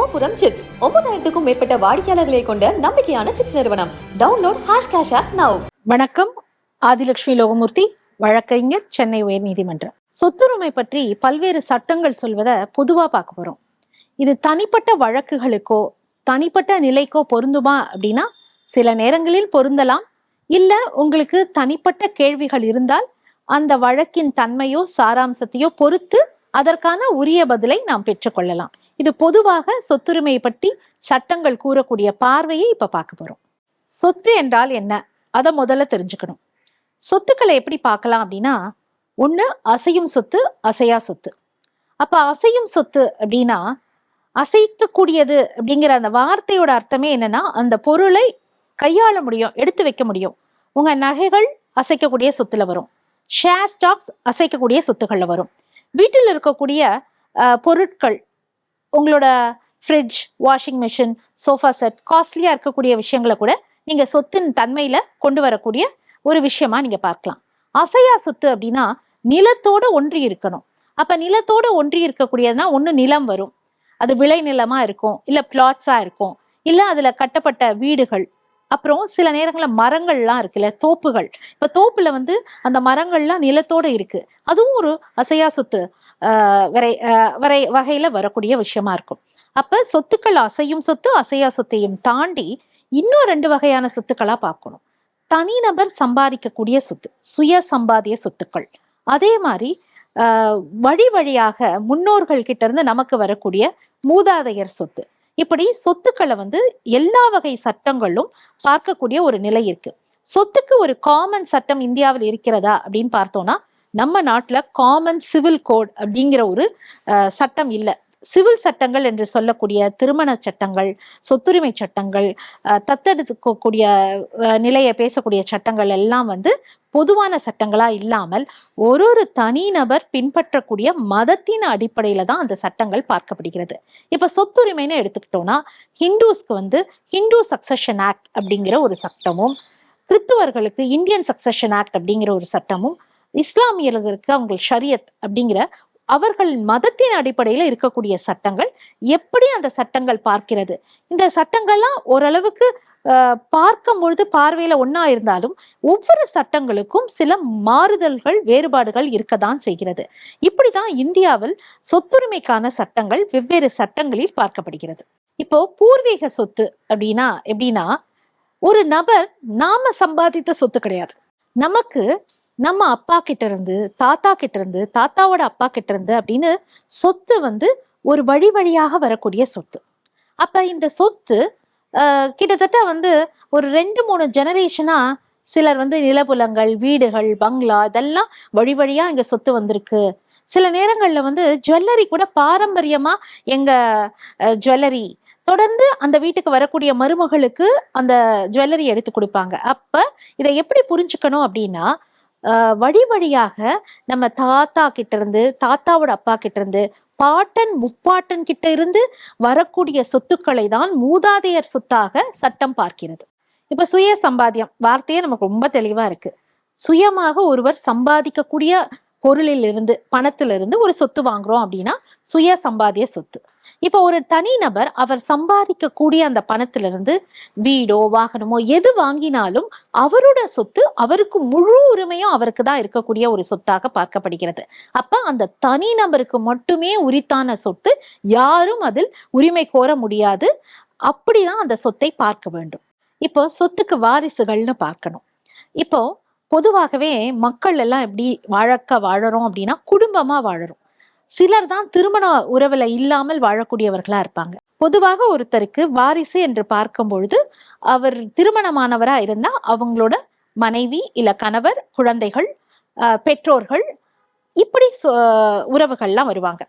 கோபுரம் சிப்ஸ் ஒன்பதாயிரத்துக்கும் மேற்பட்ட வாடிக்கையாளர்களை கொண்ட நம்பிக்கையான சிப்ஸ் நிறுவனம். Download hash cash app now வணக்கம். ஆதிலட்சுமி லோகமூர்த்தி வழக்கறிஞர் சென்னை உயர்நீதிமன்றம். சொத்துரிமை பற்றி பல்வேறு சட்டங்கள் சொல்வதை பொதுவா பார்க்க போறோம். இது தனிப்பட்ட வழக்குகளுக்கோ தனிப்பட்ட நிலைக்கோ பொருந்துமா அப்படின்னா சில நேரங்களில் பொருந்தலாம். இல்ல உங்களுக்கு தனிப்பட்ட கேள்விகள் இருந்தால் அந்த வழக்கின் தன்மையோ சாராம்சத்தையோ பொறுத்து அதற்கான உரிய பதிலை நாம் பெற்றுக்கொள்ளலாம். இது பொதுவாக சொத்துரிமையை பற்றி சட்டங்கள் கூறக்கூடிய பார்வையை இப்ப பார்க்க போறோம். சொத்து என்றால் என்ன? அதை முதல்ல தெரிஞ்சுக்கணும். சொத்துக்களை எப்படி பார்க்கலாம் அப்படின்னா ஒண்ணு அசையும் சொத்து அசையா சொத்து. அப்ப அசையும் சொத்து அப்படின்னா அசைக்கக்கூடியது அப்படிங்கிற அந்த வார்த்தையோட அர்த்தமே என்னன்னா அந்த பொருளை கையாள முடியும் எடுத்து வைக்க முடியும். உங்க நகைகள் அசைக்கக்கூடிய சொத்துல வரும். ஷேர் ஸ்டாக்ஸ் அசைக்கக்கூடிய சொத்துக்கள்ல வரும். வீட்டில் இருக்கக்கூடிய பொருட்கள் உங்களோட fridge washing machine sofa set காஸ்ட்லியா இருக்கக்கூடிய விஷயங்களை கூட நீங்க சொத்தின் தன்மையில கொண்டு வரக்கூடிய ஒரு விஷயமா நீங்க பார்க்கலாம். அசையா சொத்து அப்படின்னா நிலத்தோட ஒன்றி இருக்கணும். அப்ப நிலத்தோட ஒன்றி இருக்கக்கூடியதுனா ஒன்று நிலம் வரும். அது விளைநிலமா இருக்கும் இல்ல பிளாட்ஸா இருக்கும் இல்ல அதுல கட்டப்பட்ட வீடுகள் அப்புறம் சில நேரங்களில் மரங்கள்லாம் இருக்குல்ல தோப்புகள். இப்போ தோப்புல வந்து அந்த மரங்கள்லாம் நிலத்தோட இருக்கு. அதுவும் ஒரு அசையா சொத்து வரை ஆஹ் வரை வகையில வரக்கூடிய விஷயமா இருக்கும். அப்ப சொத்துக்கள் அசையும் சொத்து அசையா சொத்தையும் தாண்டி இன்னும் ரெண்டு வகையான சொத்துக்களா பார்க்கணும். தனிநபர் சம்பாதிக்கக்கூடிய சொத்து சுய சம்பாதிய சொத்துக்கள். அதே மாதிரி வழி வழியாக முன்னோர்கள் கிட்ட இருந்து நமக்கு வரக்கூடிய மூதாதையர் சொத்து. இப்படி சொத்துக்களை வந்து எல்லா வகை சட்டங்களும் பார்க்கக்கூடிய ஒரு நிலை இருக்கு. சொத்துக்கு ஒரு காமன் சட்டம் இந்தியாவில் இருக்கிறதா அப்படின்னு பார்த்தோம்னா நம்ம நாட்டுல காமன் சிவில் கோட் அப்படிங்கிற ஒரு சட்டம் இல்லை. சிவில் சட்டங்கள் என்று சொல்லக்கூடிய திருமண சட்டங்கள் சொத்துரிமை சட்டங்கள் தத்தெடுக்கக்கூடிய நிலையை பேசக்கூடிய சட்டங்கள் எல்லாம் வந்து பொதுவான சட்டங்களா இல்லாமல் ஒரு ஒரு தனிநபர் பின்பற்றக்கூடிய மதத்தின் அடிப்படையில தான் அந்த சட்டங்கள் பார்க்கப்படுகிறது. இப்ப சொத்துரிமைன்னு எடுத்துக்கிட்டோம்னா ஹிந்துஸ்க்கு வந்து ஹிந்து சக்சஷன் ஆக்ட் அப்படிங்கிற ஒரு சட்டமும் கிறித்துவர்களுக்கு இந்தியன் சக்சஷன் ஆக்ட் அப்படிங்கிற ஒரு சட்டமும் இஸ்லாமியர்களுக்கு அவங்க ஷரியத் அப்படிங்கிற அவர்கள் மதத்தின் அடிப்படையில இருக்கக்கூடிய சட்டங்கள் எப்படி அந்த சட்டங்கள் பார்க்கிறது? இந்த சட்டங்கள்லாம் ஓரளவுக்கு பார்க்கும் பொழுது பார்வையில ஒன்னா இருந்தாலும் ஒவ்வொரு சட்டங்களுக்கும் சில மாறுதல்கள் வேறுபாடுகள் இருக்கதான் செய்கிறது. இப்படிதான் இந்தியாவில் சொத்துரிமைக்கான சட்டங்கள் வெவ்வேறு சட்டங்களில் பார்க்கப்படுகிறது. இப்போ பூர்வீக சொத்து அப்படின்னா எப்படின்னா ஒரு நபர் நாம சம்பாதித்த சொத்து கிடையாது. நமக்கு நம்ம அப்பா கிட்ட இருந்து தாத்தா கிட்ட இருந்து தாத்தாவோட அப்பா கிட்ட இருந்து அப்படின்னு சொத்து வந்து ஒரு வழி வழியாக வரக்கூடிய சொத்து. அப்ப இந்த சொத்து கிட்டத்தட்ட வந்து ஒரு ரெண்டு மூணு ஜெனரேஷனா சிலர் வந்து நிலபுலங்கள் வீடுகள் பங்களா இதெல்லாம் வழி வழியா இங்க சொத்து வந்திருக்கு. சில நேரங்கள்ல வந்து ஜுவல்லரி கூட பாரம்பரியமா எங்க ஜுவல்லரி தொடர்ந்து அந்த வீட்டுக்கு வரக்கூடிய மருமகளுக்கு அந்த ஜுவல்லரி எடுத்து கொடுப்பாங்க. அப்ப இதை எப்படி புரிஞ்சுக்கணும் அப்படின்னா வழி வழியாக நம்ம தாத்தா கிட்ட இருந்து தாத்தாவோட அப்பா கிட்ட இருந்து பாட்டன் முப்பாட்டன் கிட்ட இருந்து வரக்கூடிய சொத்துக்களை தான் மூதாதையர் சொத்தாக சட்டம் பார்க்கிறது. இப்ப சுய சம்பாத்தியம் வார்த்தையே நமக்கு ரொம்ப தெளிவா இருக்கு. சுயமாக ஒருவர் சம்பாதிக்கக்கூடிய பொருளிலிருந்து பணத்திலிருந்து ஒரு சொத்து வாங்குறோம் அப்படின்னா சுய சம்பாதிய சொத்து. இப்போ ஒரு தனிநபர் அவர் சம்பாதிக்கக்கூடிய அந்த பணத்திலிருந்து வீடோ வாகனமோ எது வாங்கினாலும் அவரோட சொத்து அவருக்கு முழு உரிமையும் அவருக்கு தான் இருக்கக்கூடிய ஒரு சொத்தாக பார்க்கப்படுகிறது. அப்ப அந்த தனிநபருக்கு மட்டுமே உரித்தான சொத்து யாரும் அதில் உரிமை கோர முடியாது. அப்படிதான் அந்த சொத்தை பார்க்க வேண்டும். இப்போ சொத்துக்கு வாரிசுகள்னு பார்க்கணும். இப்போ பொதுவாகவே மக்கள் எல்லாம் எப்படி வாழக்க வாழறோம் அப்படின்னா குடும்பமா வாழறோம். சிலர் தான் திருமண உறவுல இல்லாமல் வாழக்கூடியவர்களா இருப்பாங்க. பொதுவாக ஒருத்தருக்கு வாரிசு என்று பார்க்கும் பொழுது அவர் திருமணமானவரா இருந்தா அவங்களோட மனைவி இல்ல கணவர் குழந்தைகள் பெற்றோர்கள் இப்படி சொ- உறவுகள்லாம் வருவாங்க.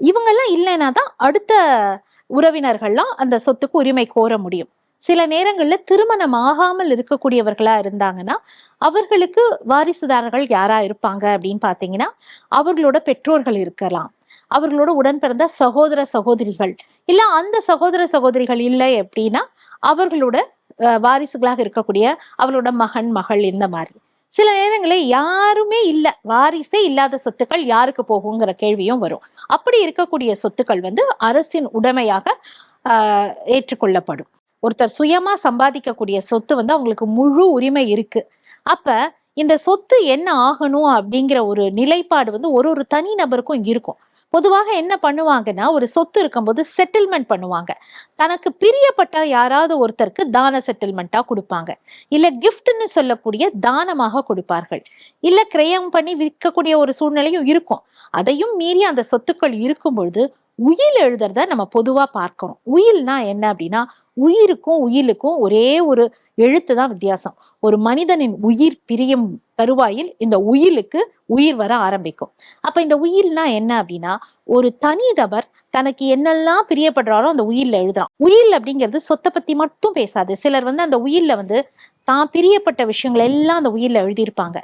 இவங்கெல்லாம் இல்லைன்னா தான் அடுத்த உறவினர்கள்லாம் அந்த சொத்துக்கு உரிமை கோர முடியும். சில நேரங்களில் திருமணம் ஆகாமல் இருக்கக்கூடியவர்களா இருந்தாங்கன்னா அவர்களுக்கு வாரிசுதாரர்கள் யாரா இருப்பாங்க அப்படின்னு பாத்தீங்கன்னா அவர்களோட பெற்றோர்கள் இருக்கலாம். அவர்களோட உடன் பிறந்த சகோதர சகோதரிகள். இல்ல அந்த சகோதர சகோதரிகள் இல்லை அப்படின்னா அவர்களோட வாரிசுகளாக இருக்கக்கூடிய அவளோட மகன் மகள் இந்த மாதிரி. சில நேரங்களில் யாருமே இல்லை வாரிசே இல்லாத சொத்துக்கள் யாருக்கு போகுங்கிற கேள்வியும் வரும். அப்படி இருக்கக்கூடிய சொத்துக்கள் வந்து அரசின் உடைமையாக ஆஹ், ஏற்றுக்கொள்ளப்படும். ஒருத்தர் சுயமா சம்பாதிக்கக்கூடிய சொத்து வந்து அவங்களுக்கு முழு உரிமை இருக்கு. அப்ப இந்த சொத்து என்ன ஆகணும் அப்படிங்கிற ஒரு நிலைப்பாடு வந்து ஒரு ஒரு தனி நபருக்கும் இருக்கும். பொதுவாக என்ன பண்ணுவாங்கன்னா ஒரு சொத்து இருக்கும்போது செட்டில்மெண்ட் பண்ணுவாங்க. தனக்கு பிரியப்பட்ட யாராவது ஒருத்தருக்கு தான செட்டில்மெண்ட்டா கொடுப்பாங்க. இல்ல கிஃப்ட்னு சொல்லக்கூடிய தானமாக கொடுப்பார்கள். இல்ல கிரயம் பண்ணி விற்கக்கூடிய ஒரு சூழ்நிலையும் இருக்கும். அதையும் மீறி அந்த சொத்துக்கள் இருக்கும் பொழுது உயில் எழுதுறத நம்ம பொதுவா பார்க்கிறோம் உயில்னா என்ன அப்படின்னா உயிருக்கும் உயிலுக்கும் ஒரே ஒரு எழுத்து தான் வித்தியாசம். ஒரு மனிதனின் உயிர் பிரியும் தருவாயில் இந்த உயிலுக்கு உயிர் வர ஆரம்பிக்கும். அப்ப இந்த உயில்னா என்ன அப்படின்னா ஒரு தனிதபர் தனக்கு என்னெல்லாம் பிரியப்படுறாரோ அந்த உயில்ல எழுதுறான். உயில் அப்படிங்கிறது சொத்தை பத்தி மட்டும் பேசாது. சிலர் வந்து அந்த உயில்ல வந்து தான் பிரியப்பட்ட விஷயங்கள் எல்லாம் அந்த உயில்ல எழுதியிருப்பாங்க.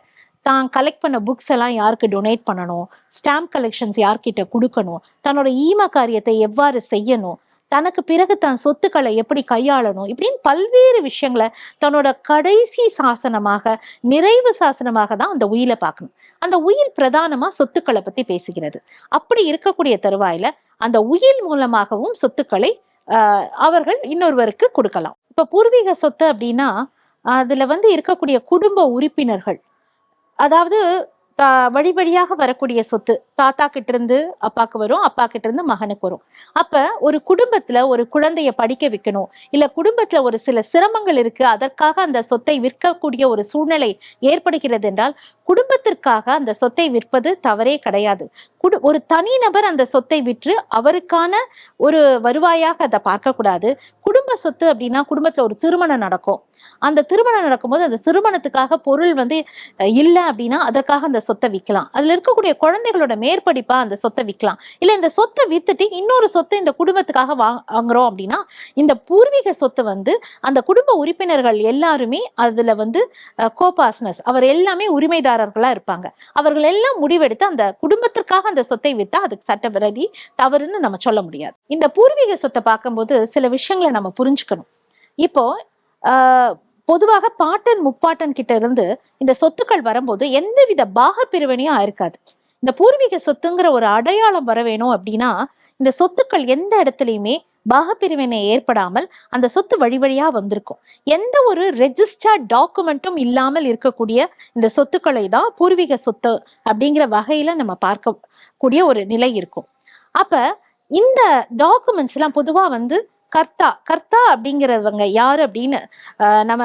தான் கலெக்ட் பண்ண புக்ஸ் எல்லாம் யாருக்கு டொனேட் பண்ணணும்? ஸ்டாம்ப் கலெக்ஷன்ஸ் யார்கிட்ட கொடுக்கணும்? தன்னோட ஈம காரியத்தை எவ்வாறு செய்யணும்? தனக்கு பிறகு தன் சொத்துக்களை எப்படி கையாளணும்? இப்படின்னு பல்வேறு விஷயங்களை தன்னோட கடைசி சாசனமாக நிறைவு சாசனமாக தான் அந்த உயிலை பார்க்கணும். அந்த உயில் பிரதானமா சொத்துக்களை பத்தி பேசுகிறது. அப்படி இருக்கக்கூடிய தருவாயில அந்த உயில் மூலமாகவும் சொத்துக்களை ஆஹ், அவர்கள் இன்னொருவருக்கு கொடுக்கலாம். இப்ப பூர்வீக சொத்து அப்படின்னா அதுல வந்து இருக்கக்கூடிய குடும்ப உறுப்பினர்கள் அதாவது தா- வழி வழியாக வரக்கூடிய சொத்து தாத்தா கிட்ட இருந்து அப்பாக்கு வரும் அப்பா கிட்ட இருந்து மகனுக்கு வரும். அப்ப ஒரு குடும்பத்துல ஒரு குழந்தைய படிக்க வைக்கணும் இல்ல குடும்பத்துல ஒரு சில சிரமங்கள் இருக்கு அதற்காக அந்த சொத்தை விற்கக்கூடிய ஒரு சூழ்நிலை ஏற்படுகிறது என்றால் குடும்பத்திற்காக அந்த சொத்தை விற்பது தவறே கிடையாது. குடு ஒரு தனிநபர் அந்த சொத்தை விற்று அவருக்கான ஒரு வருவாயாக அதை பார்க்கக்கூடாது. குடும்ப சொத்து அப்படின்னா குடும்பத்துல ஒரு திருமணம் நடக்கும். அந்த திருமணம் நடக்கும்போது அந்த திருமணத்துக்காக பொருள் வந்து இல்லை அப்படின்னா அதற்காக அந்த சொத்தை விற்கலாம் அதுல இருக்கக்கூடிய குழந்தைகளோட மேற்படிப்பா அந்த சொத்தை விற்கலாம் இல்ல இந்த சொத்தை வித்துட்டு இன்னொரு சொத்தை இந்த குடும்பத்துக்காக வாங்குறோம் அப்படின்னா இந்த பூர்வீக சொத்து வந்து அந்த குடும்ப உறுப்பினர்கள் எல்லாருமே அதுல வந்து கோபாஸ்னஸ் அவர் எல்லாமே உரிமைதாரர்களா இருப்பாங்க. அவர்கள் எல்லாம் முடிவெடுத்து அந்த குடும்பத்திற்காக அந்த சொத்தை வித்தா அதுக்கு சட்டப்படி தவறுன்னு நம்ம சொல்ல முடியாது. இந்த பூர்வீக சொத்தை பார்க்கும்போது சில விஷயங்களை நம்ம புரிஞ்சுக்கணும். இப்போ பொதுவாக பாட்டன் முப்பாட்டன் கிட்ட இருந்து இந்த சொத்துக்கள் வரும்போது எந்தவித பாக பிரிவினையும் இருக்காது இந்த பூர்வீக சொத்துங்கிற ஒரு அடையாளம் வர வேணும் அப்படின்னா இந்த சொத்துக்கள் எந்த இடத்துலையுமே பாகப்பிரிவினை ஏற்படாமல் அந்த சொத்து வழி வழியா வந்திருக்கும். எந்த ஒரு ரெஜிஸ்டர்ட் டாக்குமெண்ட்டும் இல்லாமல் இருக்கக்கூடிய இந்த சொத்துக்களை தான் பூர்வீக சொத்து அப்படிங்கிற வகையில நம்ம பார்க்கக்கூடிய ஒரு நிலை இருக்கும். அப்ப இந்த டாக்குமெண்ட்ஸ் எல்லாம் பொதுவா வந்து கர்த்தா கர்த்தா அப்படிங்கிறவங்க யாரு அப்படின்னு நம்ம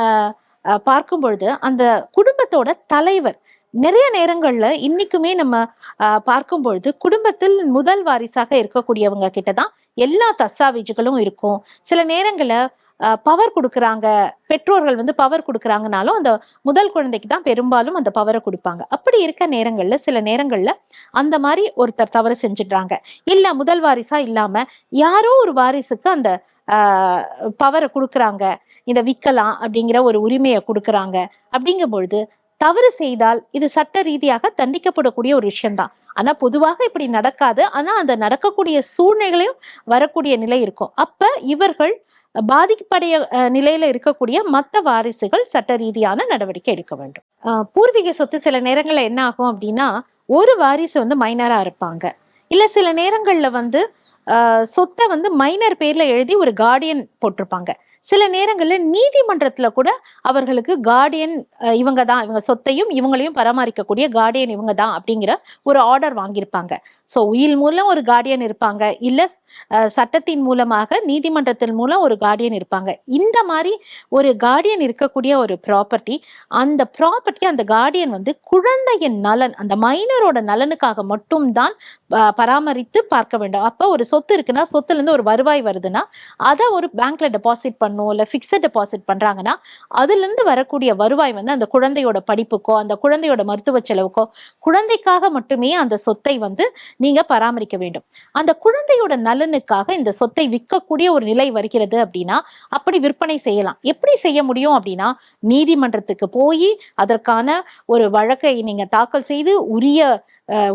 பார்க்கும் பொழுது அந்த குடும்பத்தோட தலைவர். நிறைய நேரங்கள்ல இன்னைக்குமே நம்ம பார்க்கும் பொழுது குடும்பத்தில் முதல் வாரிசாக இருக்கக்கூடியவங்க கிட்ட தான் எல்லா தஸ்தாவேஜுகளும் இருக்கும். சில நேரங்களில் பவர் கொடுக்குறாங்க. பெற்றோர்கள் வந்து பவர் கொடுக்குறாங்கனாலும் அந்த முதல் குழந்தைக்கு தான் பெரும்பாலும் அந்த பவரை கொடுப்பாங்க. அப்படி இருக்க நேரங்களில் சில நேரங்களில் அந்த மாதிரி ஒருத்தர் தவறு செஞ்சிடுறாங்க. இல்லை முதல் வாரிசா இல்லாமல் யாரோ ஒரு வாரிசுக்கு அந்த பவரை கொடுக்குறாங்க. இதை விற்கலாம் அப்படிங்கிற ஒரு உரிமையை கொடுக்குறாங்க. அப்படிங்கும் பொழுது தவறு செய்தால் இது சட்ட ரீதியாக தண்டிக்கப்படக்கூடிய ஒரு விஷயம்தான் ஆனா பொதுவாக இப்படி நடக்காது. ஆனா அந்த நடக்கக்கூடிய சூழ்நிலையும் வரக்கூடிய நிலை இருக்கும். அப்ப இவர்கள் பாதிக்கப்படைய நிலையில இருக்கக்கூடிய மற்ற வாரிசுகள் சட்ட ரீதியான நடவடிக்கை எடுக்க வேண்டும். பூர்வீக சொத்து சில நேரங்களில் என்ன ஆகும் அப்படின்னா ஒரு வாரிசு வந்து மைனரா இருப்பாங்க. இல்ல சில நேரங்கள்ல வந்து சொத்தை வந்து மைனர் பேர்ல எழுதி ஒரு கார்டியன் போட்டிருப்பாங்க. சில நேரங்களில் நீதிமன்றத்தில் கூட அவர்களுக்கு கார்டியன் இவங்க தான் இவங்க சொத்தையும் இவங்களையும் பராமரிக்கக்கூடிய கார்டியன் இவங்க தான் அப்படிங்கிற ஒரு ஆர்டர் வாங்கியிருப்பாங்க. ஸோ உயில் மூலம் ஒரு கார்டியன் இருப்பாங்க. இல்ல சட்டத்தின் மூலமாக நீதிமன்றத்தின் மூலம் ஒரு கார்டியன் இருப்பாங்க. இந்த மாதிரி ஒரு கார்டியன் இருக்கக்கூடிய ஒரு ப்ராப்பர்ட்டி அந்த ப்ராப்பர்ட்டி அந்த கார்டியன் வந்து குழந்தையின் நலன் அந்த மைனரோட நலனுக்காக மட்டும்தான் பராமரித்து பார்க்க வேண்டும். அப்போ ஒரு சொத்து இருக்குன்னா சொத்துல இருந்து ஒரு வருவாய் வருதுன்னா அதை ஒரு பேங்க்ல டெபாசிட் பண்ணும் இல்லை ஃபிக்ஸட் டெபாசிட் பண்றாங்கன்னா அதுல இருந்து வரக்கூடிய வருவாய் வந்து அந்த குழந்தையோட படிப்புக்கோ அந்த குழந்தையோட மருத்துவ செலவுக்கோ குழந்தைக்காக மட்டுமே அந்த சொத்தை வந்து நீங்க பராமரிக்க வேண்டும். அந்த குழந்தையோட நலனுக்காக இந்த சொத்தை விற்கக்கூடிய ஒரு நிலை வருகிறது அப்படின்னா அப்படி விற்பனை செய்யலாம். எப்படி செய்ய முடியும் அப்படின்னா நீதிமன்றத்துக்கு போய் அதற்கான ஒரு வழக்கை நீங்க தாக்கல் செய்து உரிய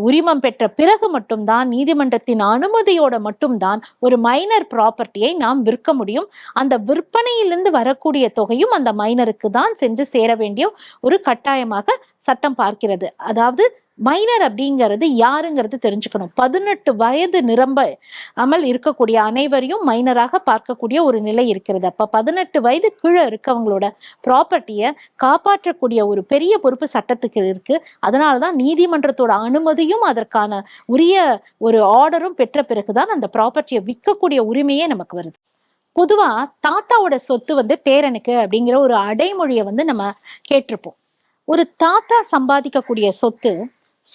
உரிமம் பெற்ற பிறகு மட்டும்தான் நீதிமன்றத்தின் அனுமதியோட மட்டும்தான் ஒரு மைனர் ப்ராப்பர்ட்டியை நாம் விற்க முடியும். அந்த விற்பனையிலிருந்து வரக்கூடிய தொகையும் அந்த மைனருக்கு தான் சென்று சேர வேண்டிய ஒரு கட்டாயமாக சட்டம் பார்க்கிறது. அதாவது மைனர் அப்படிங்கிறது யாருங்கிறது தெரிஞ்சுக்கணும். பதினெட்டு வயது நிரம்ப அமல் இருக்கக்கூடிய அனைவரையும் மைனராக பார்க்கக்கூடிய ஒரு நிலை இருக்கிறது. அப்ப பதினெட்டு வயது கீழே இருக்கவங்களோட ப்ராப்பர்ட்டியை காப்பாற்றக்கூடிய ஒரு பெரிய பொறுப்பு சட்டத்துக்கு இருக்கு. அதனாலதான் நீதிமன்றத்தோட அனுமதியும் அதற்கான உரிய ஒரு ஆர்டரும் பெற்ற பிறகுதான் அந்த ப்ராப்பர்ட்டியை விற்கக்கூடிய உரிமையே நமக்கு வருது. பொதுவா தாத்தாவோட சொத்து வந்து பேரனுக்கு அப்படிங்கிற ஒரு அடைமொழியை வந்து நம்ம கேட்டிருப்போம். ஒரு தாத்தா சம்பாதிக்கக்கூடிய சொத்து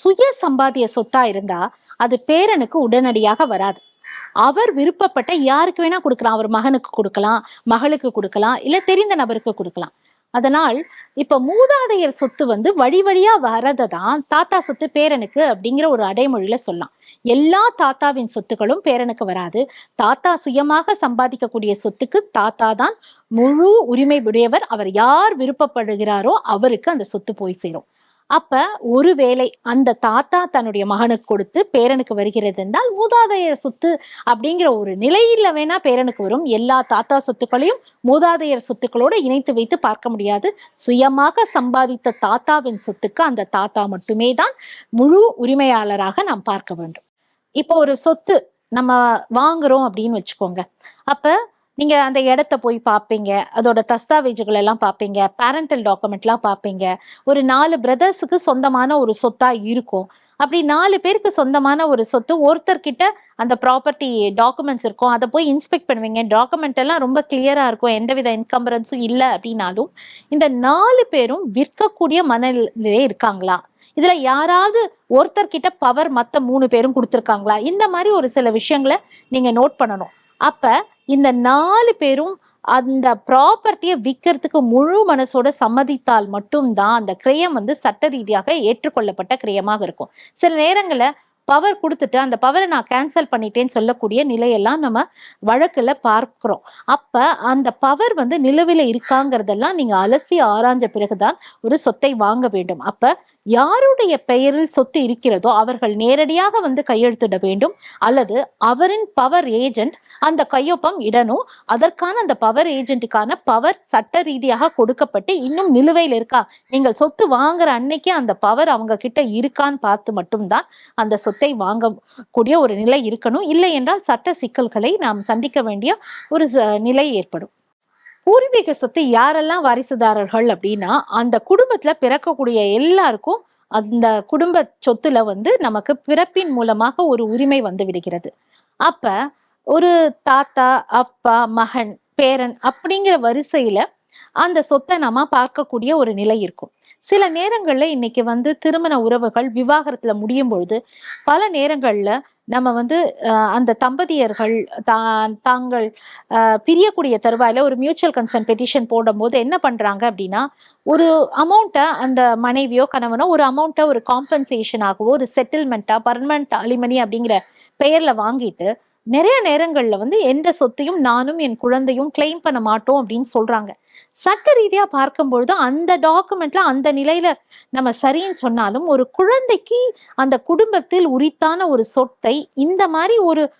சுய சம்பாதிய சொத்தா இருந்தா அது பேரனுக்கு உடனடியாக வராது. அவர் விருப்பப்பட்ட யாருக்கு வேணா கொடுக்கலாம். அவர் மகனுக்கு கொடுக்கலாம் மகளுக்கு கொடுக்கலாம் இல்ல தெரிந்த நபருக்கு கொடுக்கலாம். அதனால் இப்ப மூதாதையர் சொத்து வந்து வழி வழியா வரதை தான் தாத்தா சொத்து பேரனுக்கு அப்படிங்கிற ஒரு அடைமொழியில சொல்லலாம். எல்லா தாத்தாவின் சொத்துக்களும் பேரனுக்கு வராது. தாத்தா சுயமாக சம்பாதிக்கக்கூடிய சொத்துக்கு தாத்தா தான் முழு உரிமை உடையவர். அவர் யார் விருப்பப்படுகிறாரோ அவருக்கு அந்த சொத்து போய் சேரும். அப்ப ஒருவேளை அந்த தாத்தா தன்னுடைய மகனுக்கு கொடுத்து பேரனுக்கு வருகிறது என்றால் மூதாதையர் சொத்து அப்படிங்கிற ஒரு நிலையில வேணா பேரனுக்கு வரும். எல்லா தாத்தா சொத்துக்களையும் மூதாதையர் சொத்துக்களோடு இணைத்து வைத்து பார்க்க முடியாது. சுயமாக சம்பாதித்த தாத்தாவின் சொத்துக்கு அந்த தாத்தா மட்டுமே தான் முழு உரிமையாளராக நாம் பார்க்க வேண்டும். இப்போ ஒரு சொத்து நம்ம வாங்குறோம் அப்படின்னு வச்சுக்கோங்க. அப்ப நீங்க அந்த இடத்த போய் பார்ப்பீங்க அதோட தஸ்தாவேஜுகள் எல்லாம் பார்ப்பீங்க பேரண்டல் டாக்குமெண்ட்லாம் பார்ப்பீங்க ஒரு நாலு பிரதர்ஸுக்கு சொந்தமான ஒரு சொத்தா இருக்கும். அப்படி நாலு பேருக்கு சொந்தமான ஒரு சொத்து ஒருத்தர்கிட்ட அந்த ப்ராப்பர்ட்டி டாக்குமெண்ட்ஸ் இருக்கும். அதை போய் இன்ஸ்பெக்ட் பண்ணுவீங்க. டாக்குமெண்ட் எல்லாம் ரொம்ப கிளியரா இருக்கும். எந்தவித இன்கம்பரன்ஸும் இல்லை அப்படின்னாலும் இந்த நாலு பேரும் விற்கக்கூடிய மனநிலையே இருக்காங்களா? இதுல யாராவது ஒருத்தர்கிட்ட பவர் மத்த மூணு பேரும் கொடுத்துருக்காங்களா? இந்த மாதிரி ஒரு சில விஷயங்களை நீங்க நோட் பண்ணணும். அப்ப இந்த நாலு பேரும் அந்த ப்ராப்பர்ட்டியை விற்கிறதுக்கு முழு மனசோட சம்மதித்தால் மட்டும்தான் அந்த கிரயம் வந்து சட்ட ரீதியாக ஏற்றுக்கொள்ளப்பட்ட கிரயமாக இருக்கும். சில நேரங்களில் பவர் கொடுத்துட்டு அந்த பவரை நான் கேன்சல் பண்ணிட்டேன்னு சொல்லக்கூடிய நிலையெல்லாம் நம்ம வழக்கில் பார்க்குறோம். அப்போ அந்த பவர் வந்து நிலுவையில இருக்காங்கிறதெல்லாம் நீங்கள் அலசி ஆராய்ஞ்ச பிறகுதான் ஒரு சொத்தை வாங்க வேண்டும். அப்போ யாருடைய பெயரில் சொத்து இருக்கிறதோ அவர்கள் நேரடியாக வந்து கையெழுத்திட வேண்டும். அல்லது அவரின் பவர் ஏஜென்ட் அந்த கையொப்பம் இடணும் அதற்கான அந்த பவர் ஏஜென்ட்டுக்கான பவர் சட்ட ரீதியாக கொடுக்கப்பட்டு இன்னும் நிலுவையில் இருக்கா? நீங்கள் சொத்து வாங்குற அன்னைக்கு அந்த பவர் அவங்க கிட்ட இருக்கான்னு பார்த்து மட்டும்தான் அந்த சொத்தை வாங்கக்கூடிய ஒரு நிலை இருக்கணும். இல்லை என்றால் சட்ட சிக்கல்களை நாம் சந்திக்க வேண்டிய ஒரு ச- நிலை ஏற்படும். பூர்வீக சொத்து யாரெல்லாம் வாரிசுதாரர்கள் அப்படின்னா அந்த குடும்பத்துல பிறக்கக்கூடிய எல்லாருக்கும் அந்த குடும்ப சொத்துல வந்து நமக்கு பிறப்பின் மூலமாக ஒரு உரிமை வந்து விடுகிறது. அப்ப ஒரு தாத்தா அப்பா மகன் பேரன் அப்படிங்கிற வரிசையில அந்த சொத்தை நாம பார்க்கக்கூடிய ஒரு நிலை இருக்கும். சில நேரங்கள்ல இன்னைக்கு வந்து திருமண உறவுகள் விவாகரத்துல முடியும் பொழுது பல நேரங்கள்ல நம்ம வந்து அந்த தம்பதியர்கள் தான் தாங்கள் பிரியக்கூடிய தருவாயில ஒரு மியூச்சுவல் கன்சர்ன் பெட்டிஷன் போடும்போது என்ன பண்றாங்க அப்படின்னா ஒரு அமௌண்ட்டை அந்த மனைவியோ கணவனோ ஒரு அமௌண்ட்டை ஒரு காம்பன்சேஷனாகவோ ஒரு செட்டில்மெண்ட்டா பர்மனண்ட் அலிமனி அப்படிங்கிற பெயர்ல வாங்கிட்டு நிறைய நேரங்கள்ல வந்து எந்த சொத்தையும் நானும் என் குழந்தையும் கிளைம் பண்ண மாட்டோம் அப்படின்னு சொல்றாங்க. சட்ட ரீதியா பார்க்கும்பொழுது அந்த டாக்குமெண்ட்ல அந்த நிலையில நம்ம சரின்னு சொன்னாலும் ஒரு குழந்தைக்கு அந்த குடும்பத்தில் உரித்தான ஒரு சொத்தை இந்த மாதிரி ஒரு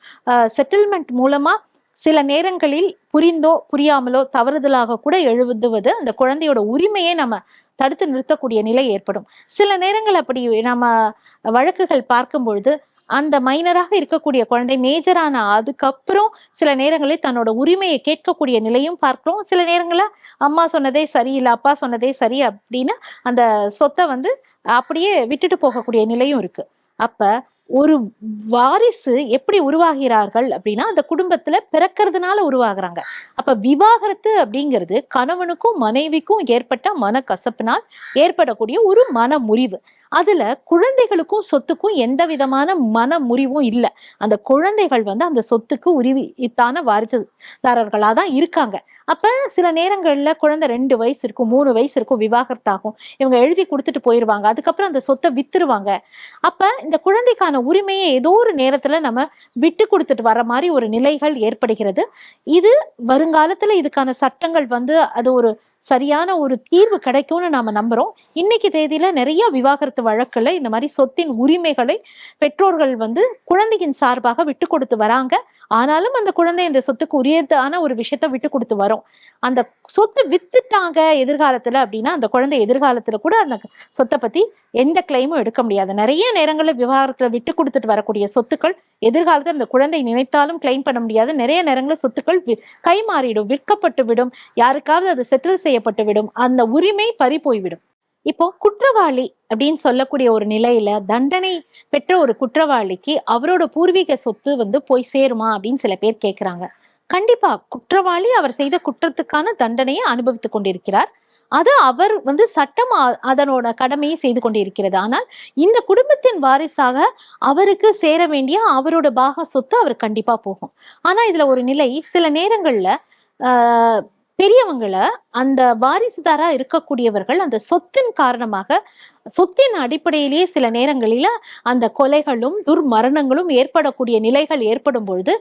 செட்டில்மெண்ட் மூலமா சில நேரங்களில் புரிந்தோ புரியாமலோ தவறுதலாக கூட எழுதுவது அந்த குழந்தையோட உரிமையை நம்ம தடுத்து நிறுத்தக்கூடிய நிலை ஏற்படும். சில நேரங்கள் அப்படி நம்ம வழக்குகள் பார்க்கும் பொழுது அந்த மைனராக இருக்கக்கூடிய குழந்தை மேஜரான அதுக்கப்புறம் சில நேரங்களில் தன்னோட உரிமையை கேட்கக்கூடிய நிலையும் பார்க்கிறோம். சில நேரங்களில் அம்மா சொன்னதே சரியில்லை அப்பா சொன்னதே சரி அப்படின்னு அந்த சொத்தை வந்து அப்படியே விட்டுட்டு போகக்கூடிய நிலையும் இருக்கு. அப்ப ஒரு வாரிசு எப்படி உருவாகிறார்கள் அப்படின்னா அந்த குடும்பத்துல பிறக்கிறதுனால உருவாகுறாங்க. அப்ப விவாகரத்து அப்படிங்கிறது கணவனுக்கும் மனைவிக்கும் ஏற்பட்ட மன கசப்பினால் ஏற்படக்கூடிய ஒரு மன முறிவு அதுல குழந்தைகளுக்கும் சொத்துக்கும் எந்த விதமான மன முறிவும் இல்லை. அந்த குழந்தைகள் வந்து அந்த சொத்துக்கு உரித்தான வாரிசுதாரர்களா தான் இருக்காங்க. அப்ப சில நேரங்கள்ல குழந்தை ரெண்டு வயசு இருக்கும் மூணு வயசு இருக்கும் விவாகரத்தாகும் இவங்க எழுதி கொடுத்துட்டு போயிருவாங்க. அதுக்கப்புறம் அந்த சொத்தை வித்துருவாங்க. அப்ப இந்த குழந்தைக்கான உரிமையை ஏதோ ஒரு நேரத்துல நம்ம விட்டு கொடுத்துட்டு வர மாதிரி ஒரு நிலைகள் ஏற்படுகிறது. இது வருங்காலத்துல இதுக்கான சட்டங்கள் வந்து அது ஒரு சரியான ஒரு தீர்வு கிடைக்கும்னு நாம நம்புறோம். இன்னைக்கு தேதியில நிறைய விவாகரத்து வழக்குல இந்த மாதிரி சொத்தின் உரிமைகளை பெற்றோர்கள் வந்து குழந்தையின் சார்பாக விட்டு கொடுத்து வராங்க. ஆனாலும் அந்த குழந்தை இந்த சொத்துக்கு உரியதான ஒரு விஷயத்த விட்டு கொடுத்து வரும். அந்த சொத்தை வித்துட்டாங்க எதிர்காலத்துல அப்படின்னா அந்த குழந்தை எதிர்காலத்துல கூட அந்த சொத்தை பத்தி எந்த கிளைமும் எடுக்க முடியாது. நிறைய நேரங்களில் விவகாரத்துல விட்டு கொடுத்துட்டு வரக்கூடிய சொத்துக்கள் எதிர்காலத்தில் அந்த குழந்தை நினைத்தாலும் கிளைம் பண்ண முடியாது. நிறைய நேரங்களில் சொத்துக்கள் கை மாறிடும் விற்கப்பட்டு விடும் யாருக்காவது அது செட்டில் செய்யப்பட்டு விடும் அந்த உரிமை பறி போய்விடும் இப்போ குற்றவாளி அப்படின்னு சொல்லக்கூடிய ஒரு நிலையில தண்டனை பெற்ற ஒரு குற்றவாளிக்கு அவரோட பூர்வீக சொத்து வந்து போய் சேருமா அப்படின்னு சில பேர் கேட்கிறாங்க கண்டிப்பா குற்றவாளி அவர் செய்த குற்றத்துக்கான தண்டனையை அனுபவித்துக் கொண்டிருக்கிறார். அது அவர் வந்து சட்டம் அதனோட கடமையை செய்து கொண்டிருக்கிறது. ஆனால் இந்த குடும்பத்தின் வாரிசாக அவருக்கு சேர வேண்டிய அவரோட பாக சொத்து அவர் கண்டிப்பா போகும். ஆனா இதுல ஒரு நிலை சில நேரங்கள்ல ஆஹ் பெரியவங்களை அந்த வாரிசுதாரா இருக்கக்கூடியவர்கள் அந்த சொத்தின் காரணமாக சொத்தின் அடிப்படையிலேயே சில நேரங்களில அந்த கொலைகளும் துர்மரணங்களும் ஏற்படக்கூடிய நிலைகள் ஏற்படும் பொழுது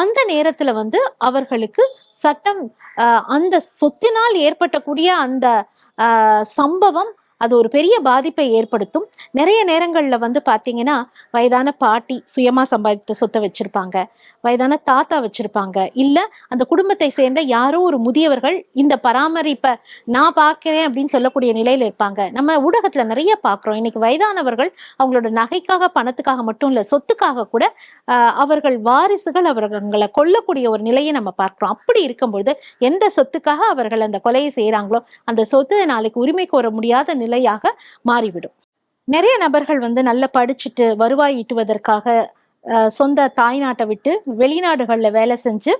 அந்த நேரத்துல வந்து அவர்களுக்கு சட்டம் அந்த சொத்தினால் ஏற்பட்டக்கூடிய அந்த சம்பவம் அது ஒரு பெரிய பாதிப்பை ஏற்படுத்தும். நிறைய நேரங்கள்ல வந்து பாத்தீங்கன்னா வயதான பாட்டி சுயமா சம்பாதித்த சொத்தை வச்சிருப்பாங்க. வயதான தாத்தா வச்சிருப்பாங்க. இல்ல அந்த குடும்பத்தை சேர்ந்த யாரோ ஒரு முதியவர்கள் இந்த பராமரிப்பை நான் பார்க்குறேன் அப்படின்னு சொல்லக்கூடிய நிலையில இருப்பாங்க. நம்ம ஊடகத்துல நிறைய பார்க்குறோம் இன்னைக்கு வயதானவர்கள் அவங்களோட நகைக்காக பணத்துக்காக மட்டும் இல்ல சொத்துக்காக கூட ஆஹ், அவர்கள் வாரிசுகள் அவர்களை கொல்லக்கூடிய ஒரு நிலையை நம்ம பார்க்கிறோம். அப்படி இருக்கும்பொழுது எந்த சொத்துக்காக அவர்கள் அந்த கொலையை செய்யறாங்களோ அந்த சொத்து நாளைக்கு உரிமை கோர முடியாத நிலையாக மாறிவிடும். நிறைய நபர்கள் வந்து நல்லா படிச்சுட்டு வருவாய் ஈட்டுவதற்காக சொந்த தாய்நாட்டை விட்டு வெளிநாடுகள்ல வேலை செஞ்சு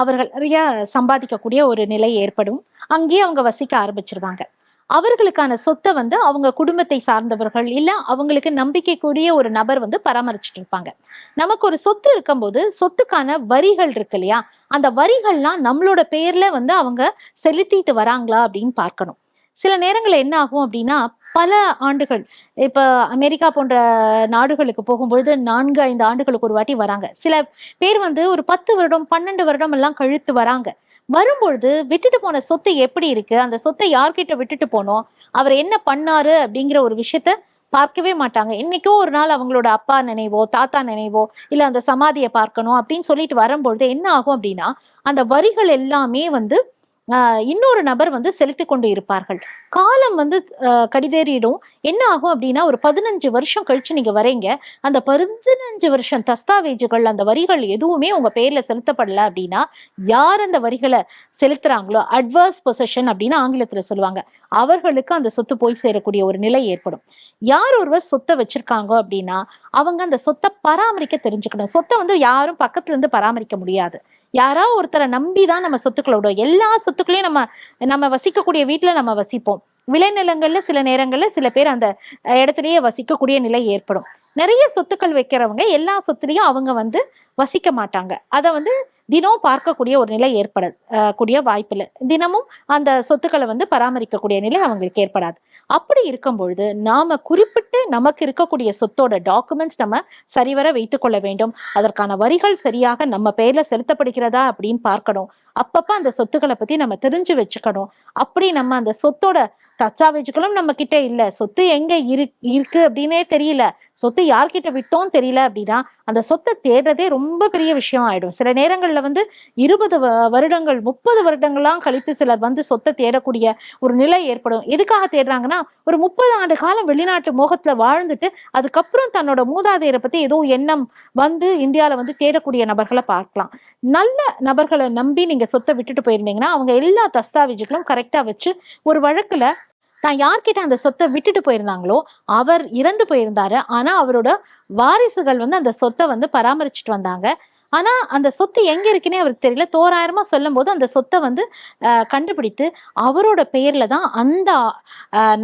அவர்கள் நிறைய சம்பாதிக்கக்கூடிய ஒரு நிலை ஏற்படும். அங்கேயே அவங்க வசிக்க ஆரம்பிச்சிருவாங்க. அவர்களுக்கான சொத்தை வந்து அவங்க குடும்பத்தை சார்ந்தவர்கள் இல்ல அவங்களுக்கு நம்பிக்கைக்குரிய ஒரு நபர் வந்து பராமரிச்சுட்டு இருப்பாங்க. நமக்கு ஒரு சொத்து இருக்கும்போது சொத்துக்கான வரிகள் இருக்கு இல்லையா? அந்த வரிகள்லாம் நம்மளோட பேர்ல வந்து அவங்க செலுத்திட்டு வராங்களா அப்படின்னு பார்க்கணும். சில நேரங்கள் என்ன ஆகும் அப்படின்னா பல ஆண்டுகள் இப்ப அமெரிக்கா போன்ற நாடுகளுக்கு போகும்பொழுது நான்கு ஐந்து ஆண்டுகளுக்கு ஒரு வாட்டி வராங்க. சில பேர் வந்து ஒரு பத்து வருடம் பன்னெண்டு வருடம் எல்லாம் கழித்து வராங்க. வரும்பொழுது விட்டுட்டு போன சொத்து எப்படி இருக்கு? அந்த சொத்தை யார்கிட்ட விட்டுட்டு போனோம்? அவர் என்ன பண்ணாரு அப்படிங்கிற ஒரு விஷயத்த பார்க்கவே மாட்டாங்க. என்னைக்கோ ஒரு நாள் அவங்களோட அப்பா நினைவோ தாத்தா நினைவோ இல்ல அந்த சமாதியை பார்க்கணும் அப்படின்னு சொல்லிட்டு வரும்பொழுது என்ன ஆகும் அப்படின்னா அந்த வரிகள் எல்லாமே வந்து இன்னொரு நபர் வந்து செலுத்தி கொண்டு இருப்பார்கள். காலம் வந்து கடிதேறிடும். என்ன ஆகும் அப்படின்னா ஒரு பதினஞ்சு வருஷம் கழிச்சு நீங்க வரீங்க. அந்த பதினஞ்சு வருஷம் தஸ்தாவேஜுகள் அந்த வரிகள் எதுவுமே உங்க பேர்ல செலுத்தப்படல அப்படின்னா யார் அந்த வரிகளை செலுத்துறாங்களோ அட்வர்ஸ் பொசஷன் அப்படின்னு ஆங்கிலத்துல சொல்லுவாங்க. அவர்களுக்கு அந்த சொத்து போய் சேரக்கூடிய ஒரு நிலை ஏற்படும். யார் ஒருவர் சொத்தை வச்சிருக்காங்க அப்படின்னா அவங்க அந்த சொத்தை பராமரிக்க தெரிஞ்சுக்கணும். சொத்தை வந்து யாரும் பக்கத்துல இருந்து பராமரிக்க முடியாது. யாரோ ஒருத்தரை நம்பி தான் நம்ம சொத்துக்களை விடுவோம். எல்லா சொத்துக்களையும் நம்ம நம்ம வசிக்கக்கூடிய வீட்டுல நம்ம வசிப்போம். விளைநிலங்கள்ல சில நேரங்கள்ல சில பேர் அந்த இடத்துலயே வசிக்கக்கூடிய நிலை ஏற்படும். நிறைய சொத்துக்கள் வைக்கிறவங்க எல்லா சொத்துலையும் அவங்க வந்து வசிக்க மாட்டாங்க. அதை வந்து தினம் பார்க்கக்கூடிய ஒரு நிலை ஏற்பட கூடிய வாய்ப்பில்லை. தினமும் அந்த சொத்துக்களை வந்து பராமரிக்கக்கூடிய நிலை அவங்களுக்கு ஏற்படாது. அப்படி இருக்கும் பொழுது நாம குறிப்பிட்டு நமக்கு இருக்கக்கூடிய சொத்தோட டாக்குமெண்ட்ஸ் நம்ம சரிவர வைத்துக் கொள்ள வேண்டும். அதற்கான வரிகள் சரியாக நம்ம பெயர்ல செலுத்தப்படுகிறதா அப்படின்னு பார்க்கணும். அப்பப்ப அந்த சொத்துக்களை பத்தி நம்ம தெரிஞ்சு வச்சுக்கணும். அப்படி நம்ம அந்த சொத்தோட தஸ்தாவேஜுகளும் நம்ம கிட்ட இல்ல. சொத்து எங்க இரு இருக்கு அப்படின்னே தெரியல. சொத்து யார்கிட்ட விட்டோம் தெரியல அப்படின்னா அந்த சொத்தை தேடுறதே ரொம்ப பெரிய விஷயம் ஆயிடும். சில நேரங்கள்ல வந்து இருபது வ- வருடங்கள் முப்பது வருடங்கள்லாம் கழித்து சிலர் வந்து சொத்தை தேடக்கூடிய ஒரு நிலை ஏற்படும். எதுக்காக தேடுறாங்கன்னா ஒரு முப்பது ஆண்டு காலம் வெளிநாட்டு மோகத்துல வாழ்ந்துட்டு அதுக்கப்புறம் தன்னோட மூதாதையரை பத்தி ஏதோ எண்ணம் வந்து இந்தியால வந்து தேடக்கூடிய நபர்களை பார்க்கலாம். நல்ல நபர்களை நம்பி நீங்க சொத்தை விட்டுட்டு போயிருந்தீங்கன்னா அவங்க எல்லா தஸ்தாவேஜுகளும் கரெக்டா வச்சு ஒரு வழக்குல தான் யார்கிட்ட அந்த சொத்தை விட்டுட்டு போயிருந்தாங்களோ அவர் இறந்து போயிருந்தாரு. ஆனா அவரோட வாரிசுகள் வந்து அந்த சொத்தை வந்து பராமரிச்சுட்டு வந்தாங்க. ஆனா அந்த சொத்து எங்க இருக்குன்னே அவருக்கு தெரியல. தோராயிரமா சொல்லும் போது அந்த சொத்தை வந்து கண்டுபிடித்து அவரோட பெயர்ல தான் அந்த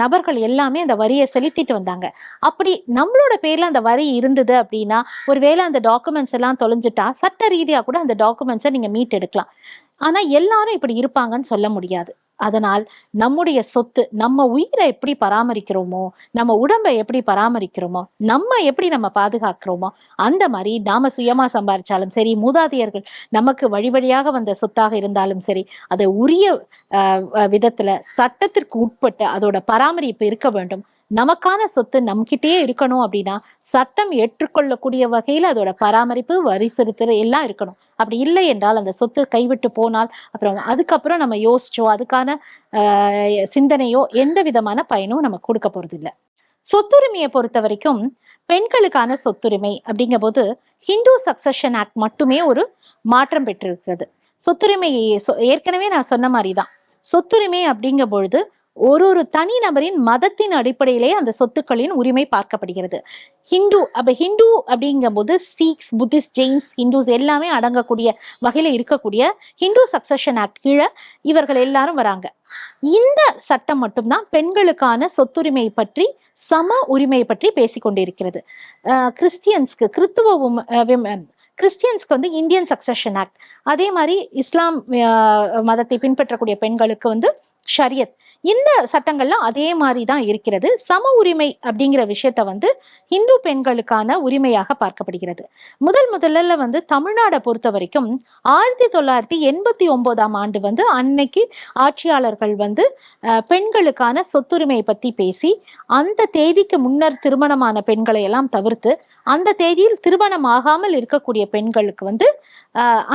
நபர்கள் எல்லாமே அந்த வரியை செலுத்திட்டு வந்தாங்க. அப்படி நம்மளோட பேர்ல அந்த வரி இருந்தது அப்படின்னா ஒருவேளை அந்த டாக்குமெண்ட்ஸ் எல்லாம் தொலைஞ்சிட்டா சட்ட ரீதியா கூட அந்த டாக்குமெண்ட்ஸை நீங்க மீட் எடுக்கலாம் ஆனா எல்லாரும் இப்படி இருப்பாங்கன்னு சொல்ல முடியாது. அதனால் நம்முடைய சொத்து நம்ம உயிரை எப்படி பராமரிக்கிறோமோ நம்ம உடம்பை எப்படி பராமரிக்கிறோமோ நம்ம எப்படி நம்ம பாதுகாக்கிறோமோ அந்த மாதிரி நாம சுயமா சம்பாதிச்சாலும் சரி மூதாதையர்கள் நமக்கு வழி வழியாக வந்த சொத்தாக இருந்தாலும் சரி அதை உரிய அஹ், விதத்துல சட்டத்திற்கு உட்பட்டு அதோட பராமரிப்பு இருக்க வேண்டும். நமக்கான சொத்து நம்மகிட்டயே இருக்கணும் அப்படின்னா சட்டம் ஏற்றுக்கொள்ளக்கூடிய வகையில் அதோட பராமரிப்பு வரி செலுத்துற எல்லாம் இருக்கணும். அப்படி இல்லை என்றால் அந்த சொத்து கைவிட்டு போனால் அப்புறம் அதுக்கப்புறம் நம்ம யோசிச்சோ அதுக்கான சிந்தனையோ எந்த விதமான பயனும் நம்ம கொடுக்க போறது சொத்துரிமையை பொறுத்த வரைக்கும் பெண்களுக்கான சொத்துரிமை அப்படிங்கும்போது ஹிந்து சக்சஷன் ஆக்ட் மட்டுமே ஒரு மாற்றம் பெற்றிருக்கிறது. சொத்துரிமை ஏற்கனவே நான் சொன்ன மாதிரி தான் சொத்துரிமை அப்படிங்கும் பொழுது ஒரு ஒரு தனி நபரின் மதத்தின் அடிப்படையிலே அந்த சொத்துக்களின் உரிமை பார்க்கப்படுகிறது. ஹிந்து அப்ப ஹிந்து அப்படிங்கும் போது சீக்ஸ் புத்திஸ்ட் ஜெயின்ஸ் ஹிந்துஸ் எல்லாமே அடங்கக்கூடிய வகையில இருக்கக்கூடிய ஹிந்து சக்சஷன் ஆக்ட் கீழே இவர்கள் எல்லாரும் வராங்க. இந்த சட்டம் மட்டும்தான் பெண்களுக்கான சொத்துரிமை பற்றி சம உரிமை பற்றி பேசிக்கொண்டிருக்கிறது கிறிஸ்டியன்ஸ்க்கு கிறித்துவ உம- கிறிஸ்டியன்ஸ்க்கு வந்து இந்தியன் சக்சஷன் ஆக்ட் அதே மாதிரி இஸ்லாம் மதத்தை பின்பற்றக்கூடிய பெண்களுக்கு வந்து ஷரியத் இந்த சட்டங்கள்லாம் அதே மாதிரி தான் இருக்கிறது. சம உரிமை அப்படிங்கிற விஷயத்த வந்து இந்து பெண்களுக்கான உரிமையாக பார்க்கப்படுகிறது. முதல் முதல்ல வந்து தமிழ்நாடை பொறுத்த வரைக்கும் ஆயிரத்தி தொள்ளாயிரத்தி எண்பத்தி ஒன்பதாம் ஆண்டு வந்து அன்னைக்கு ஆட்சியாளர்கள் வந்து பெண்களுக்கான சொத்துரிமையை பத்தி பேசி அந்த தேதிக்கு முன்னர் திருமணமான பெண்களை எல்லாம் தவிர்த்து அந்த தேதியில் திருமணம் ஆகாமல் இருக்கக்கூடிய பெண்களுக்கு வந்து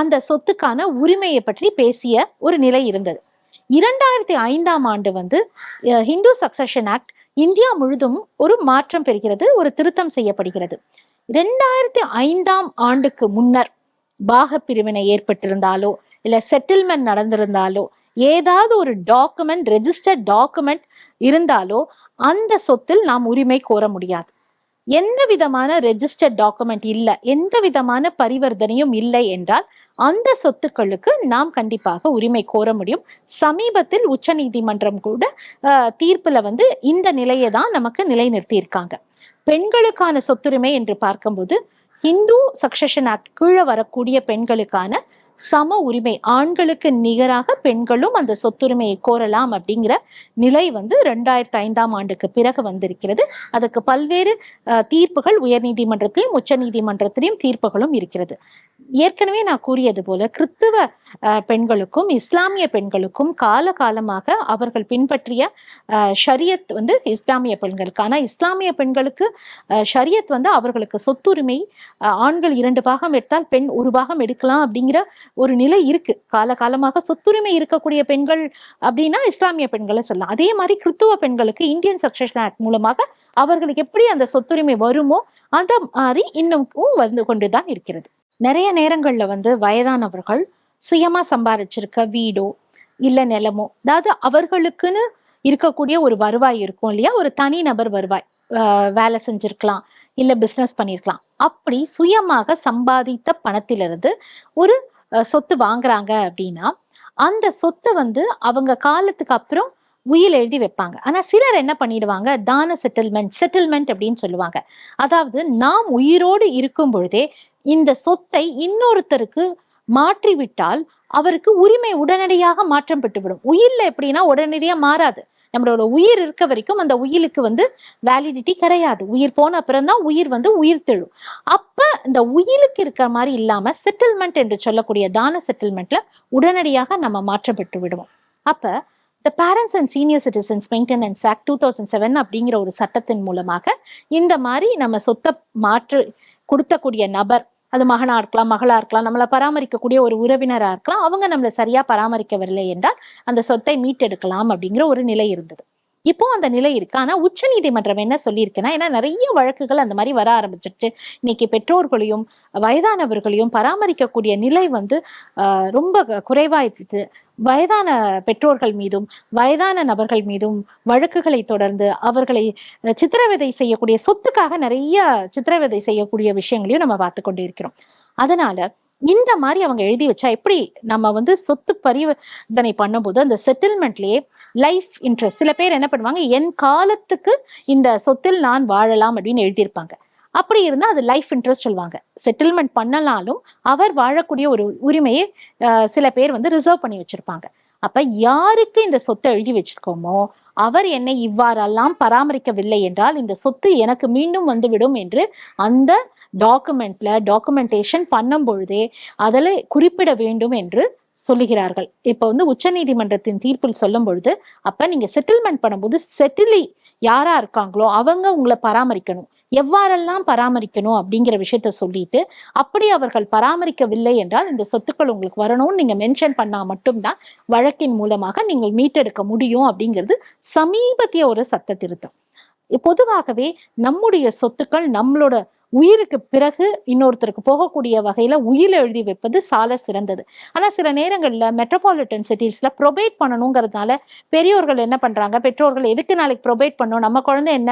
அந்த சொத்துக்கான உரிமையை பற்றி பேசிய ஒரு நிலை இருந்தது. இரண்டாயிரத்தி ஐந்தாம் ஆண்டு வந்து ஹிந்து சக்சஷன் ஆக்ட் இந்தியா முழுதும் ஒரு மாற்றம் பெறுகிறது ஒரு திருத்தம் செய்யப்படுகிறது. ரெண்டாயிரத்தி ஐந்தாம் ஆண்டுக்கு முன்னர் பாக பிரிவினை ஏற்பட்டிருந்தாலோ இல்லை செட்டில்மெண்ட் நடந்திருந்தாலோ ஏதாவது ஒரு டாக்குமெண்ட் ரெஜிஸ்டர்ட் டாக்குமெண்ட் இருந்தாலோ அந்த சொத்தில் நாம் உரிமை கோர முடியாது. எந்த விதமான ரெஜிஸ்டர்ட் டாக்குமெண்ட் இல்லை எந்த விதமான பரிவர்த்தனையும் இல்லை என்றால் அந்த சொத்துக்களுக்கு நாம் கண்டிப்பாக உரிமை கோர முடியும். சமீபத்தில் உச்சநீதிமன்றம் கூட தீர்ப்புல வந்து இந்த நிலையை தான் நமக்கு நிலைநிறுத்தியிருக்காங்க பெண்களுக்கான சொத்துரிமை என்று பார்க்கும்போது இந்து சக்சஷன் ஆக்ட் கீழே வரக்கூடிய பெண்களுக்கான சம உரிமை ஆண்களுக்கு நிகராக பெண்களும் அந்த சொத்துரிமையை கோரலாம் அப்படிங்கிற நிலை வந்து ரெண்டாயிரத்தி ஐந்தாம் ஆண்டுக்கு பிறகு வந்திருக்கிறது. அதுக்கு பல்வேறு அஹ், தீர்ப்புகள் உயர்நீதிமன்றத்திலும் உச்சநீதிமன்றத்திலும் தீர்ப்புகளும் இருக்கிறது. ஏற்கனவே நான் கூறியது போல கிறித்துவ பெண்களுக்கும் இஸ்லாமிய பெண்களுக்கும் கால காலமாக அவர்கள் பின்பற்றிய ஷரியத் வந்து இஸ்லாமிய பெண்களுக்கு. ஆனால் இஸ்லாமிய பெண்களுக்கு ஷரியத் வந்து அவர்களுக்கு சொத்துரிமை ஆண்கள் இரண்டு பாகம் எடுத்தால் பெண் ஒரு பாகம் எடுக்கலாம் அப்படிங்கிற ஒரு நிலை இருக்கு. கால காலமாக சொத்துரிமை இருக்கக்கூடிய பெண்கள் அப்படின்னா இஸ்லாமிய பெண்களை சொல்லலாம். அதே மாதிரி கிறித்துவ பெண்களுக்கு இந்தியன் சக்சஷன் ஆக்ட் மூலமாக அவர்களுக்கு எப்படி அந்த சொத்துரிமை வருமோ அந்த மாதிரி இன்னமும் வந்து கொண்டுதான் இருக்கிறது. நிறைய நேரங்கள்ல வந்து வயதானவர்கள் சுயமா சம்பாதிச்சிருக்க வீடோ இல்ல நிலமோ அதாவது அவர்களுக்குன்னு இருக்கக்கூடிய ஒரு வருவாய் இருக்கும் இல்லையா? ஒரு தனி நபர் வருவாய் வேலை செஞ்சிருக்கலாம் இல்ல பிசினஸ் பண்ணியிருக்கலாம் அப்படி சுயமாக சம்பாதித்த பணத்திலிருந்து ஒரு அஹ், சொத்து வாங்குறாங்க அப்படின்னா அந்த சொத்தை வந்து அவங்க காலத்துக்கு அப்புறம் உயில் எழுதி வைப்பாங்க. ஆனா சிலர் என்ன பண்ணிடுவாங்க? தான செட்டில்மெண்ட் செட்டில்மெண்ட் அப்படின்னு சொல்லுவாங்க. அதாவது நாம் உயிரோடு இருக்கும் பொழுதே இந்த சொத்தை இன்னொருத்தருக்கு மாற்றிவிட்டால் அவருக்கு உரிமை உடனடியாக மாற்றம் பெற்றுவிடும். உயிரில் எப்படின்னா உடனடியா மாறாது. நம்மளோட உயிர் இருக்க வரைக்கும் அந்த உயிருக்கு வந்து வேலிடிட்டி கிடையாது. உயிர் போன அப்புறம் தான் உயிர் வந்து உயிர் தெழும். அப்ப இந்த உயிருக்கு இருக்கிற மாதிரி இல்லாம செட்டில்மெண்ட் என்று சொல்லக்கூடிய தான செட்டில்மெண்ட்ல உடனடியாக நம்ம மாற்றம் பெற்று விடுவோம் அப்ப the parents and senior citizens maintenance act two thousand seven அப்படிங்கிற ஒரு சட்டத்தின் மூலமாக இந்த மாதிரி நம்ம சொத்தை மாற்று கொடுத்தக்கூடிய நபர் அது மகனா இருக்கலாம் மகளா இருக்கலாம் நம்மளை பராமரிக்கக்கூடிய ஒரு உறவினரா இருக்கலாம் அவங்க நம்மளை சரியா பராமரிக்கவில்லை என்றால் அந்த சொத்தை மீட்டெடுக்கலாம் அப்படிங்கிற ஒரு நிலை இருந்தது. இப்போ அந்த நிலை இருக்கு. ஆனா உச்ச நீதிமன்றம் என்ன சொல்லியிருக்குன்னா ஏன்னா நிறைய வழக்குகள் அந்த மாதிரி வர ஆரம்பிச்சிருச்சு. இன்னைக்கு பெற்றோர்களையும் வயதானவர்களையும் பராமரிக்கக்கூடிய நிலை வந்து ஆஹ், ரொம்ப க- வயதான பெற்றோர்கள் மீதும் வயதான நபர்கள் மீதும் வழக்குகளை தொடர்ந்து அவர்களை சித்திரவதை செய்யக்கூடிய சொத்துக்காக நிறைய சித்திரவதை செய்யக்கூடிய விஷயங்களையும் நம்ம பார்த்து கொண்டு இருக்கிறோம் அதனால இந்த மாதிரி அவங்க எழுதி வச்சா எப்படி நம்ம வந்து சொத்து பரிவர்த்தனை பண்ணும்போது அந்த செட்டில்மெண்ட்லயே லைஃப் இன்ட்ரெஸ்ட் சில பேர் என்ன பண்ணுவாங்க என் காலத்துக்கு இந்த சொத்தில் நான் வாழலாம் அப்படின்னு எழுதியிருப்பாங்க. அப்படி இருந்தால் அது லைஃப் இன்ட்ரெஸ்ட் சொல்லுவாங்க. செட்டில்மெண்ட் பண்ணலாலும் அவர் வாழக்கூடிய ஒரு உரிமையை சில பேர் வந்து ரிசர்வ் பண்ணி வச்சிருப்பாங்க. அப்ப யாருக்கு இந்த சொத்தை எழுதி வச்சிருக்கோமோ அவர் என்னை இவ்வாறெல்லாம் பராமரிக்கவில்லை என்றால் இந்த சொத்து எனக்கு மீண்டும் வந்துவிடும் என்று அந்த டாக்குமெண்ட்ல டாக்குமெண்டேஷன் பண்ணும் பொழுதே அதில் குறிப்பிட வேண்டும் என்று சொல்லுகிறார்கள். இப்போ வந்து உச்சநீதிமன்றத்தின் தீர்ப்பில் சொல்லும் பொழுது அப்ப நீங்க செட்டில்மெண்ட் பண்ணும்போது செட்டிலி யாரா இருக்காங்களோ அவங்க உங்களை பராமரிக்கணும். எவ்வாறெல்லாம் பராமரிக்கணும் அப்படிங்கிற விஷயத்த சொல்லிட்டு அப்படி அவர்கள் பராமரிக்கவில்லை என்றால் இந்த சொத்துக்கள் உங்களுக்கு வரணும்னு நீங்க மென்ஷன் பண்ணா மட்டும்தான் வழக்கின் மூலமாக நீங்கள் மீட்டெடுக்க முடியும் அப்படிங்கிறது சமீபத்திய ஒரு சட்ட திருத்தம் பொதுவாகவே நம்முடைய சொத்துக்கள் நம்மளோட உயிருக்கு பிறகு இன்னொருத்தருக்கு போகக்கூடிய வகையில் உயிர் எழுதி வைப்பது சால சிறந்தது. ஆனா சில நேரங்களில் மெட்ரோபாலிட்டன் சிட்டிஸ்ல ப்ரொபேட் பண்ணணுங்கிறதுனால பெரியோர்கள் என்ன பண்றாங்க? பெற்றோர்கள் எதுக்கு நாளைக்கு ப்ரொபேட் பண்ணணும்? நம்ம குழந்தை என்ன?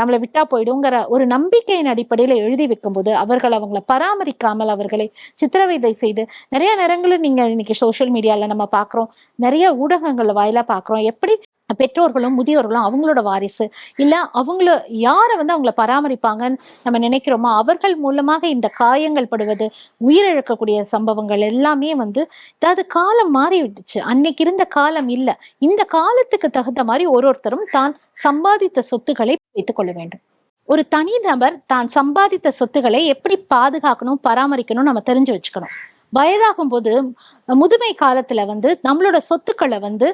நம்மளை விட்டா போயிடுங்கிற ஒரு நம்பிக்கையின் அடிப்படையில எழுதி வைக்கும்போது அவர்கள் அவங்கள பராமரிக்காமல் அவர்களை சித்திரவதை செய்து நிறைய நேரங்களில் நீங்க இன்னைக்கு சோஷியல் மீடியால நம்ம பார்க்குறோம் நிறைய ஊடகங்கள் வாயிலா பார்க்குறோம் எப்படி பெற்றோர்களும் முதியோர்களும் அவங்களோட வாரிசு. இல்ல அவங்கள யாரை வந்து அவங்கள பராமரிப்பாங்கன்னு நம்ம நினைக்கிறோமோ அவர்கள் மூலமாக இந்த காயங்கள் படுவது உயிரிழக்கக்கூடிய சம்பவங்கள் எல்லாமே வந்து அதாவது காலம் மாறிவிடுச்சு அன்னைக்கு இருந்த காலம் இல்ல. இந்த காலத்துக்கு தகுந்த மாதிரி ஒரு ஒருத்தரும் தான் சம்பாதித்த சொத்துக்களை வைத்துக் கொள்ள வேண்டும். ஒரு தனிநபர் தான் சம்பாதித்த சொத்துக்களை எப்படி பாதுகாக்கணும் பராமரிக்கணும் நம்ம தெரிஞ்சு வச்சுக்கணும். வயதாகும் போது முதுமை காலத்துல வந்து நம்மளோட சொத்துக்களை வந்து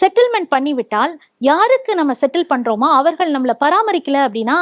செட்டில்மெண்ட் பண்ணிவிட்டால் யாருக்கு நம்ம செட்டில் பண்றோமோ அவர்கள் நம்மளை பராமரிக்கல அப்படின்னா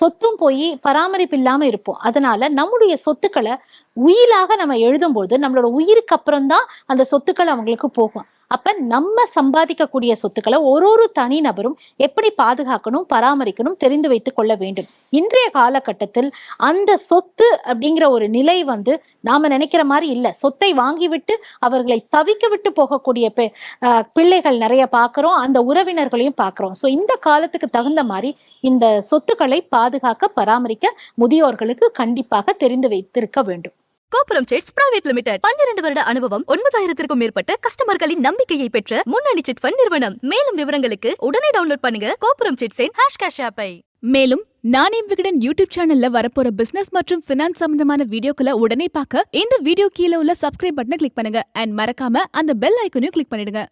சொத்தும் போய் பராமரிப்பு இல்லாம இருப்போம். அதனால நம்முடைய சொத்துக்களை உயிலாக நம்ம எழுதும்போது நம்மளோட உயிருக்கு அப்புறம் தான் அந்த சொத்துக்கள் அவங்களுக்கு போகும். அப்ப நம்ம சம்பாதிக்கக்கூடிய சொத்துக்களை ஒரு ஒரு தனி நபரும் எப்படி பாதுகாக்கணும் பராமரிக்கணும் தெரிந்து வைத்துக் கொள்ள வேண்டும். இன்றைய காலகட்டத்தில் அந்த சொத்து அப்படிங்கிற ஒரு நிலை வந்து நாம நினைக்கிற மாதிரி இல்லை. சொத்தை வாங்கிவிட்டு அவர்களை தவிக்க விட்டு போகக்கூடிய பெ- பிள்ளைகள் நிறைய பார்க்கிறோம் அந்த உறவினர்களையும் பார்க்கிறோம் ஸோ இந்த காலத்துக்கு தகுந்த மாதிரி இந்த சொத்துக்களை பாதுகாக்க பராமரிக்க முதியோர்களுக்கு கண்டிப்பாக தெரிந்து வைத்திருக்க வேண்டும். கோபுரம் செட்ஸ் பிரைவேட் லிமிடெட் பன்னிரண்டு வருட அனுபவம் ஒன்பதாயிரத்திற்கும் மேற்பட்ட கஸ்டமர்களின் நம்பிக்கையை பெற்ற முன்னணி சிட் ஃபண்ட் நிறுவனம். மேலும் விவரங்களுக்கு உடனே டவுன்லோட் பண்ணுங்க கோபுரம் சிட்ஸின் ஹேஷ் கேஷ் ஆப்பை மேலும் நானே விகடன் யூடியூப் சேனல்ல வரப்போற பிசினஸ் மற்றும் பினான்ஸ் சம்பந்தமான வீடியோக்களை உடனே பார்க்க இந்த வீடியோ கீழே உள்ள சப்ஸ்கிரைப் பட்டனை கிளிக் பண்ணுங்க. அண்ட் மறக்காம அந்த பெல் ஐக்கனையும் கிளிக் பண்ணிடுங்க.